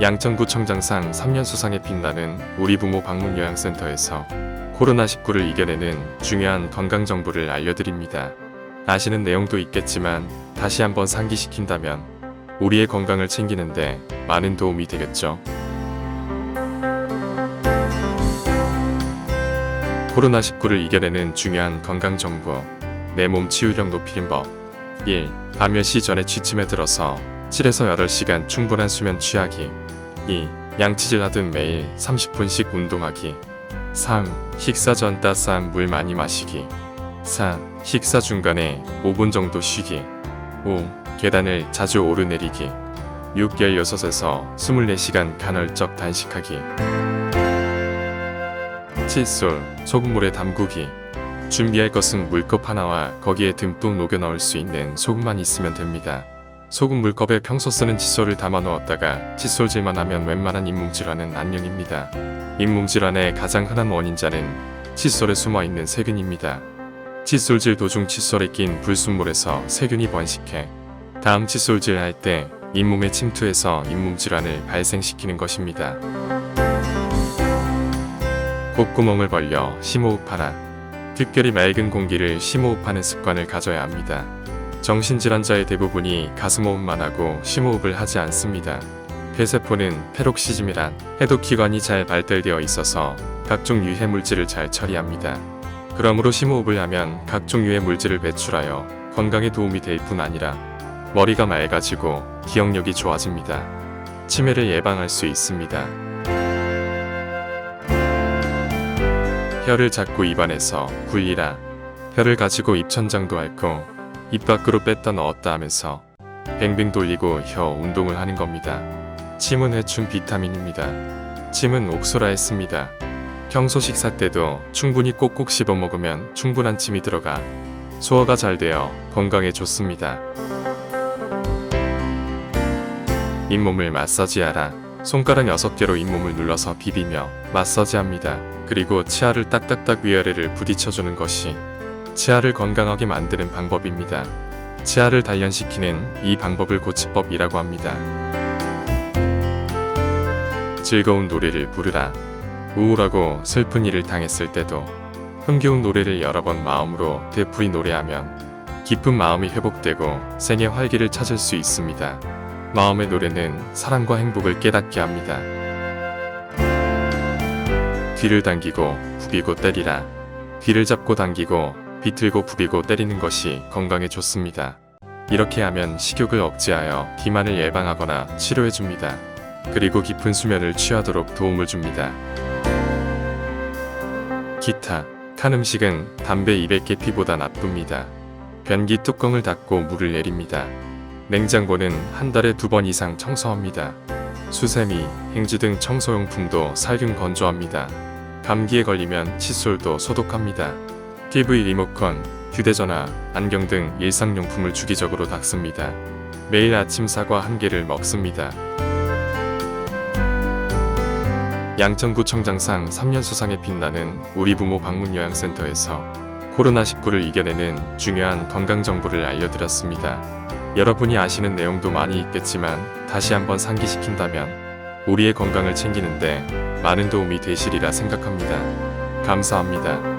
양천구청장상 3년 수상에 빛나는 우리 부모 방문 요양센터에서 코로나19를 이겨내는 중요한 건강 정보를 알려드립니다. 아시는 내용도 있겠지만 다시 한번 상기시킨다면 우리의 건강을 챙기는데 많은 도움이 되겠죠. 코로나19를 이겨내는 중요한 건강 정보. 내 몸 치유력 높이는 법. 1. 밤 10시 전에 취침에 들어서 7에서 8시간 충분한 수면 취하기. 2. 양치질 하듯 매일 30분씩 운동하기. 3. 식사 전 따스한 물 많이 마시기. 4. 식사 중간에 5분 정도 쉬기. 5. 계단을 자주 오르내리기. 6. 16에서 24시간 간헐적 단식하기. 칫솔, 소금물에 담그기. 준비할 것은 물컵 하나와 거기에 듬뿍 녹여 넣을 수 있는 소금만 있으면 됩니다. 소금 물컵에 평소 쓰는 칫솔을 담아 넣었다가 칫솔질만 하면 웬만한 잇몸질환은 안녕입니다. 잇몸질환의 가장 흔한 원인자는 칫솔에 숨어 있는 세균입니다. 칫솔질 도중 칫솔에 낀 불순물에서 세균이 번식해 다음 칫솔질 할때 잇몸에 침투해서 잇몸 질환을 발생시키는 것입니다. 콧구멍을 벌려 심호흡하라. 특별히 맑은 공기를 심호흡하는 습관을 가져야 합니다. 정신질환자의 대부분이 가슴호흡만 하고 심호흡을 하지 않습니다. 폐세포는 페록시즘이란 해독기관이 잘 발달되어 있어서 각종 유해 물질을 잘 처리합니다. 그러므로 심호흡을 하면 각종 유해 물질을 배출하여 건강에 도움이 될 뿐 아니라 머리가 맑아지고 기억력이 좋아집니다. 치매를 예방할 수 있습니다. 혀를 잡고 입안에서 굴리라. 혀를 가지고 입천장도 앓고 입 밖으로 뺐다 넣었다 하면서 뱅뱅 돌리고 혀 운동을 하는 겁니다. 침은 해충 비타민입니다. 침은 옥소라 했습니다. 평소 식사 때도 충분히 꼭꼭 씹어 먹으면 충분한 침이 들어가 소화가 잘 되어 건강에 좋습니다. 잇몸을 마사지하라. 손가락 6개로 잇몸을 눌러서 비비며 마사지합니다. 그리고 치아를 딱딱딱 위아래를 부딪혀주는 것이 치아를 건강하게 만드는 방법입니다. 치아를 단련시키는 이 방법을 고치법이라고 합니다. 즐거운 노래를 부르라. 우울하고 슬픈 일을 당했을 때도 흥겨운 노래를 여러 번 마음으로 되풀이 노래하면 깊은 마음이 회복되고 생의 활기를 찾을 수 있습니다. 마음의 노래는 사랑과 행복을 깨닫게 합니다. 귀를 당기고 부비고 때리라. 귀를 잡고 당기고 비틀고 부비고 때리는 것이 건강에 좋습니다. 이렇게 하면 식욕을 억제하여 비만을 예방하거나 치료해 줍니다. 그리고 깊은 수면을 취하도록 도움을 줍니다. 기타, 탄 음식은 담배 200개 피보다 나쁩니다. 변기 뚜껑을 닫고 물을 내립니다. 냉장고는 한 달에 두 번 이상 청소합니다. 수세미, 행주 등 청소용품도 살균 건조합니다. 감기에 걸리면 칫솔도 소독합니다. TV 리모컨, 휴대전화, 안경 등 일상용품을 주기적으로 닦습니다. 매일 아침 사과 한 개를 먹습니다. 양천구청장상 3년 수상에 빛나는 우리 부모 방문 요양센터에서 코로나19를 이겨내는 중요한 건강 정보를 알려드렸습니다. 여러분이 아시는 내용도 많이 있겠지만 다시 한번 상기시킨다면 우리의 건강을 챙기는데 많은 도움이 되시리라 생각합니다. 감사합니다.